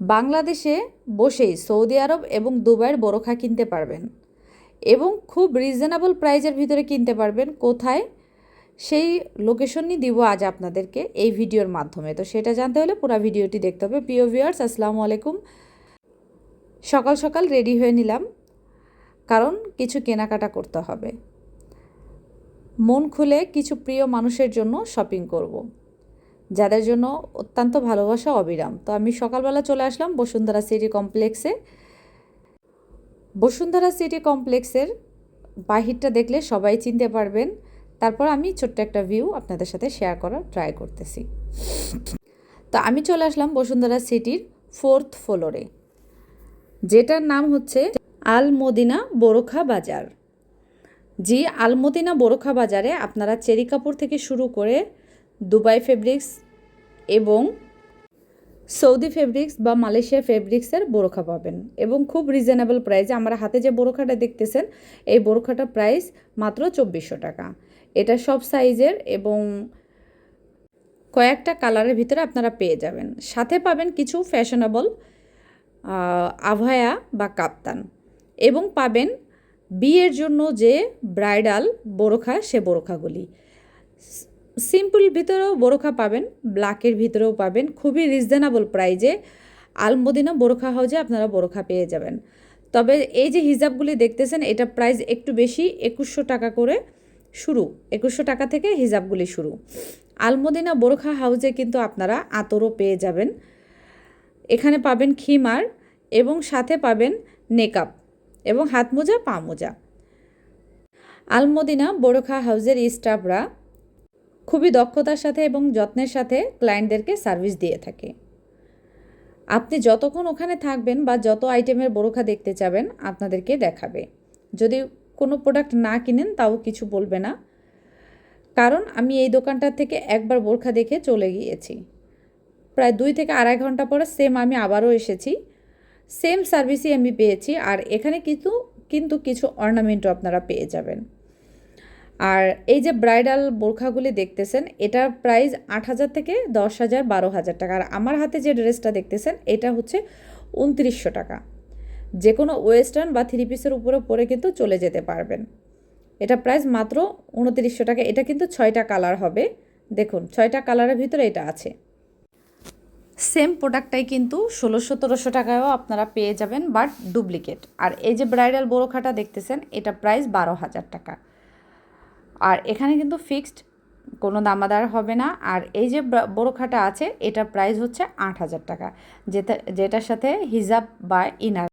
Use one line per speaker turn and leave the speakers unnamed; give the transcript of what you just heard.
বাংলাদেশে বসেই সৌদি আরব এবং দুবাইয়ের বোরখা কিনতে পারবেন এবং খুব রিজনেবল প্রাইজের ভিতরে কিনতে পারবেন। কোথায়? সেই লোকেশনই দিব আজ আপনাদেরকে এই ভিডিওর মাধ্যমে। তো সেটা জানতে হলে পুরো ভিডিওটি দেখতে হবে। প্রিয় ভিউয়ার্স আসসালামু আলাইকুম। সকাল সকাল রেডি হয়ে নিলাম, কারণ কিছু কেনাকাটা করতে হবে। মন খুলে কিছু প্রিয় মানুষের জন্য শপিং করব। যাদের জন্য অত্যন্ত ভালোবাসা অবিরাম। তো আমি সকালবেলা চলে আসলাম বসুন্ধরা সিটি কমপ্লেক্সে। বসুন্ধরা সিটি কমপ্লেক্সের বাহিরটা দেখলে সবাই চিনতে পারবেন। তারপর আমি ছোট্ট একটা ভিউ আপনাদের সাথে শেয়ার করার ট্রাই করতেছি। তো আমি চলে আসলাম বসুন্ধরা সিটির ফোর্থ ফ্লোরে যেটার নাম হচ্ছে আল মদিনা বোরখা বাজার। জি, আলমদিনা বোরখা বাজারে আপনারা চেরি কাপড় থেকে শুরু করে দুবাই ফেব্রিক্স এবং সৌদি ফেব্রিক্স বা মালয়েশিয়া ফেব্রিক্সের বোরখা পাবেন এবং খুব রিজনেবল প্রাইসে আমার হাতে যে বোরখাটা দেখতেছেন, এই বোরখাটার প্রাইস মাত্র চব্বিশশো টাকা। এটা সব সাইজের এবং কয়েকটা কালারের ভিতরে আপনারা পেয়ে যাবেন। সাথে পাবেন কিছু ফ্যাশনেবল আভায়া বা কাপ্তান এবং পাবেন বিয়ের জন্য যে ব্রাইডাল বোরখা, সে বোরখাগুলি। সিম্পল ভিতরেও বোরখা পাবেন, ব্ল্যাকের ভিতরেও পাবেন। খুবই রিজনেবল প্রাইজে আলমদিনা বোরখা হাউজে আপনারা বোরখা পেয়ে যাবেন। তবে এই যে হিজাবগুলি দেখতেছেন, এটা প্রাইস একটু বেশি, একুশশো টাকা করে শুরু। একুশশো টাকা থেকে হিজাবগুলি শুরু। আলমদিনা বোরখা হাউজে কিন্তু আপনারা আতরও পেয়ে যাবেন। এখানে পাবেন খিমার এবং সাথে পাবেন নেকআপ এবং হাত মোজা পা মোজা। আলমদিনা বোরখা হাউজের স্টাফরা খুবই দক্ষতার সাথে এবং যত্নের সাথে ক্লায়েন্টদেরকে সার্ভিস দিয়ে থাকে। আপনি যতক্ষণ ওখানে থাকবেন বা যত আইটেমের বোরখা দেখতে চাবেন আপনাদেরকে দেখাবে। যদি কোনো প্রোডাক্ট না কিনেন, তাও কিছু বলবে না। কারণ আমি এই দোকানটার থেকে একবার বোরখা দেখে চলে গিয়েছি। প্রায় দুই থেকে আড়াই ঘণ্টা পরে সেম আমি আবারও এসেছি। সেম সার্ভিসই আমি পেয়েছি আর এখানে কিন্তু কিন্তু কিছু অর্নামেন্টও আপনারা পেয়ে যাবেন। আর এই যে ব্রাইডাল বোরখাগুলি দেখতেছেন, এটার প্রাইস আট হাজার থেকে দশ হাজার বারো হাজার টাকা। আর আমার হাতে যে ড্রেসটা দেখতেছেন, এটা হচ্ছে উনত্রিশশো টাকা। যে কোনো ওয়েস্টার্ন বা থ্রি পিসের উপরে পরে কিন্তু চলে যেতে পারবেন। এটা প্রাইস মাত্র উনত্রিশশো টাকা। এটা কিন্তু ছয়টা কালার হবে। দেখুন, ছয়টা কালারের ভিতরে এটা আছে। সেম প্রোডাক্টটাই কিন্তু ষোলো সতেরোশো টাকায়ও আপনারা পেয়ে যাবেন, বাট ডুপ্লিকেট। আর এই যে ব্রাইডাল বোরখাটা দেখতেছেন, এটা প্রাইস বারো হাজার টাকা। আর এখানে কিন্তু ফিক্সড কোনো দামাদার হবে না। আর এই যে বোরখাটা আছে এটার প্রাইস হচ্ছে আট হাজার টাকা। যেটা, যেটার সাথে হিজাব বা ইনার